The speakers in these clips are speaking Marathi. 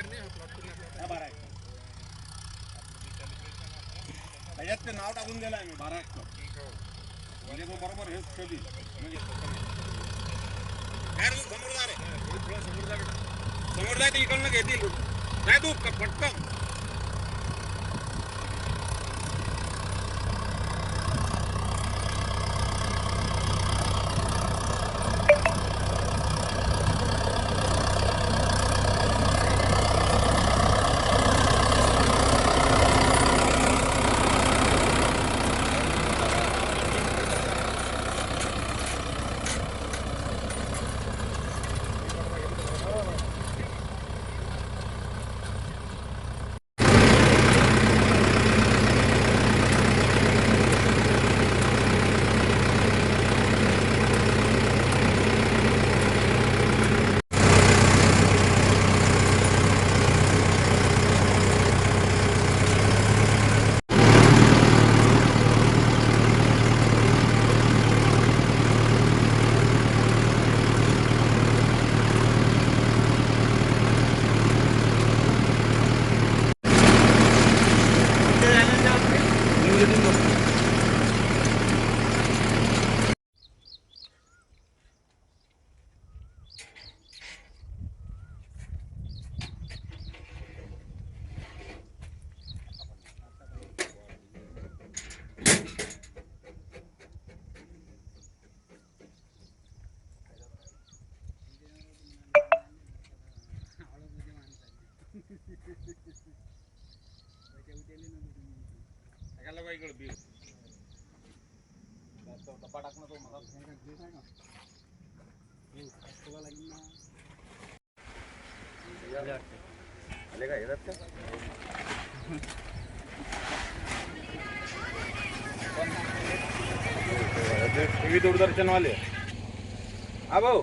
एकर नाही हा प्लॉट पूर्ण plot हा बारा एकर त्याच्यात ते नाव टाकून दिलं आहे मी बारा एकर म्हणजे तो बरोबर हेच कधी म्हणजे काय रे तू समोर जा रे समोर जा जाय ते इकडनं घेतील. नाही तू पटकन. যদি প্রস্তুত इकडं बिल डब्बा टाकणं तो मला आले का येतात का टीव्ही दूरदर्शन वाले हा भाऊ.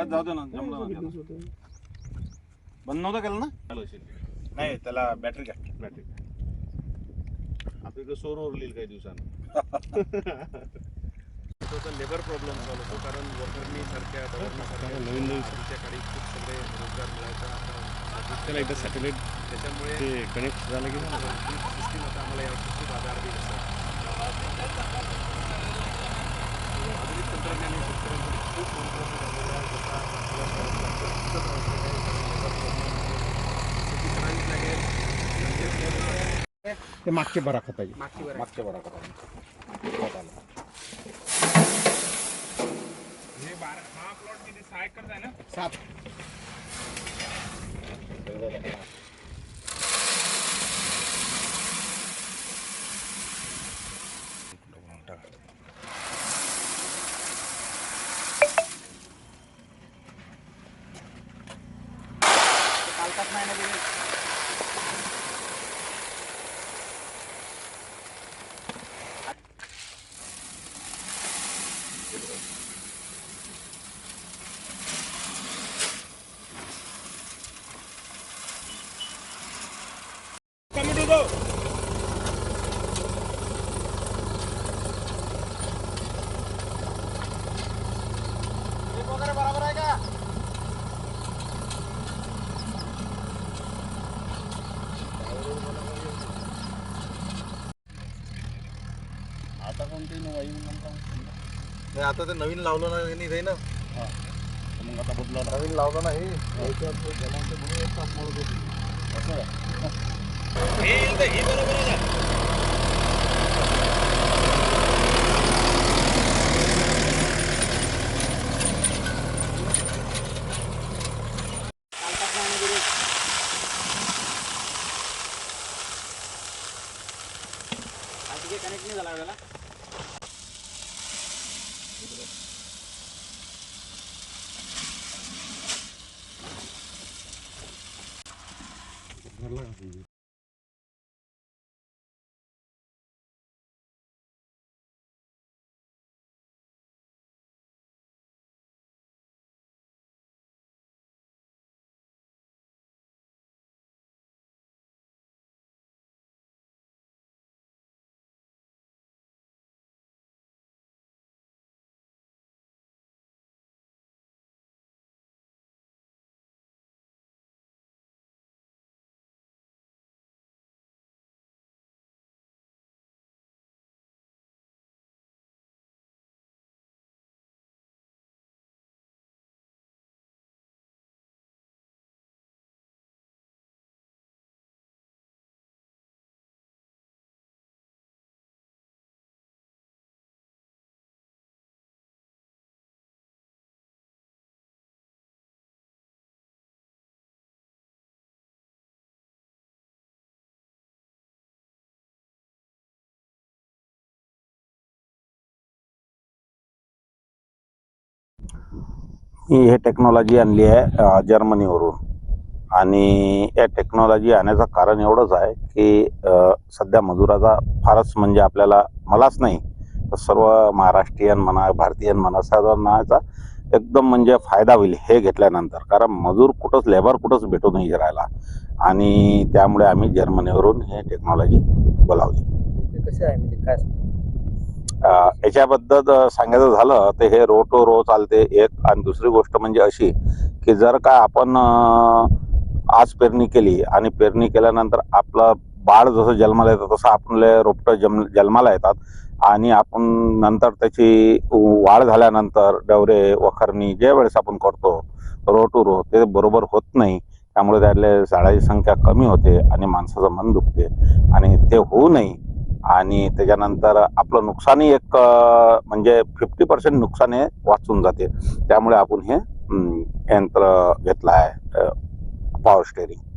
बस जाऊ दे ना जमलं ना त्याला. बंद नव्हतं केलं ना? नाही त्याला बॅटरी घ्या. बॅटरी आपल्याकडे सौर उरलेली काही दिवसानं. तो लेबर प्रॉब्लेम चालू होतो कारण वर्करनी सारख्या सारख्या नवीन नवीन आधीच्या काळी खूप सगळे रोजगार मिळायचा. आता त्याला एकदा सॅटेलाइट त्याच्यामुळे ते कनेक्ट झालं की झालं. सिस्टीम आता आम्हाला यावर्षी खूप आधार असतात. आधुनिक तंत्रज्ञान हे शेतकऱ्यांसाठी खूप ते मागचे बरा मागची वर आहे. मागच्या बरा करा हे बारा हा प्लॉट किती? सहा एकर आहे ना सात कालचाच नाही ना दिले कमिटी दो वगैरे बरोबर आहे का आता नाही आता ते नवीन लावलं ना ते ना. मग आता बदला नवीन लावलं नाही. हे हे बरोबर आहे कनेक्ट नाही झाला आपल्याला. நல்லா ही हे टेक्नॉलॉजी आणली आहे जर्मनीवरून. आणि या टेक्नॉलॉजी आणण्याचं कारण एवढंच आहे की सध्या मजुराचा फारच म्हणजे आपल्याला मलाच नाही तर सर्व महाराष्ट्रीयन म्हणा भारतीयन म्हणा सर्वांनाचा एकदम म्हणजे फायदा होईल हे घेतल्यानंतर. कारण मजूर कुठंच लेबर कुठंच भेटू नाही राहिला. आणि त्यामुळे आम्ही जर्मनीवरून हे टेक्नॉलॉजी बोलावली. कसं कसे आहे म्हणजे काय याच्याबद्दल सांगायचं झालं तर हे रो टू रो चालते. एक आणि दुसरी गोष्ट म्हणजे अशी की जर का आपण आज पेरणी केली आणि पेरणी केल्यानंतर आपलं बाळ जसं जन्माला येतं तसं आपले रोपटं जम जन्माला येतात आणि आपण नंतर त्याची वाढ झाल्यानंतर डवरे वखरणी ज्या वेळेस आपण करतो रो टू रो ते बरोबर होत नाही. त्यामुळे त्यातले झाडाची संख्या कमी होते आणि माणसाचं मन दुखते आणि ते होऊ नये. आणि त्याच्यानंतर आपलं नुकसानही एक म्हणजे फिफ्टी पर्सेंट नुकसान हे वाचून जाते. त्यामुळे आपण हे यंत्र घेतलं आहे पॉवर स्टेरिंग